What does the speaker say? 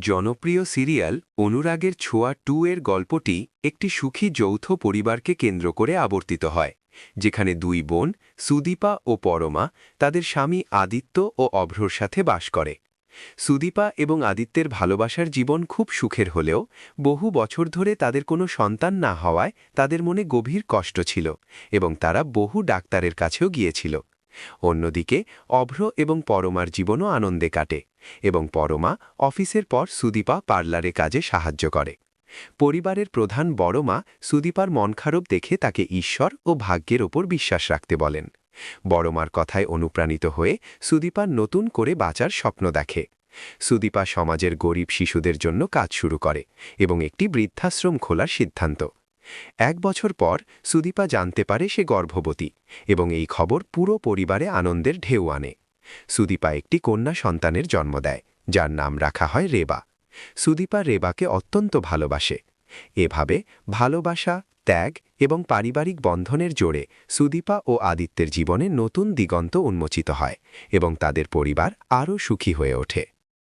জনপ্রিয় সিরিয়াল অনুরাগের ছোঁয়া টু এর গল্পটি একটি সুখী যৌথ পরিবারকে কেন্দ্র করে আবর্তিত হয়, যেখানে দুই বোন, সুদীপা ও পরমা, তাদের স্বামী আদিত্য ও অভ্রর সাথে বাস করে। সুদীপা এবং আদিত্যের ভালোবাসার জীবন খুব সুখের হলেও, বহু বছর ধরে তাদের কোনো সন্তান না হওয়ায় তাদের মনে গভীর কষ্ট ছিল এবং তারা বহু ডাক্তারের কাছেও গিয়েছিল। অন্যদিকে, অভ্র এবং পরমার জীবনও আনন্দে কাটে। এবং পরমা অফিসের পর সুদীপা পার্লারে কাজে সাহায্য করে। পরিবারের প্রধান বড়মা সুদীপার মন খারাপ দেখে তাকে ঈশ্বর ও ভাগ্যের ওপর বিশ্বাস রাখতে বলেন। বড়মার কথায় অনুপ্রাণিত হয়ে সুদীপার নতুন করে বাঁচার স্বপ্ন দেখে। সুদীপা সমাজের গরিব শিশুদের জন্য কাজ শুরু করে এবং একটি বৃদ্ধাশ্রম খোলার সিদ্ধান্ত। এক বছর পর সুদীপা জানতে পারে সে গর্ভবতী এবং এই খবর পুরো পরিবারে আনন্দের ঢেউ আনে। সুদীপা একটি কন্যা সন্তানের জন্ম দেয়, যার নাম রাখা হয় রেবা। সুদীপা রেবাকে অত্যন্ত ভালোবাসে। এভাবে ভালোবাসা, ত্যাগ এবং পারিবারিক বন্ধনের জোরে সুদীপা ও আদিত্যের জীবনে নতুন দিগন্ত উন্মোচিত হয় এবং তাদের পরিবার আরও সুখী হয়ে ওঠে।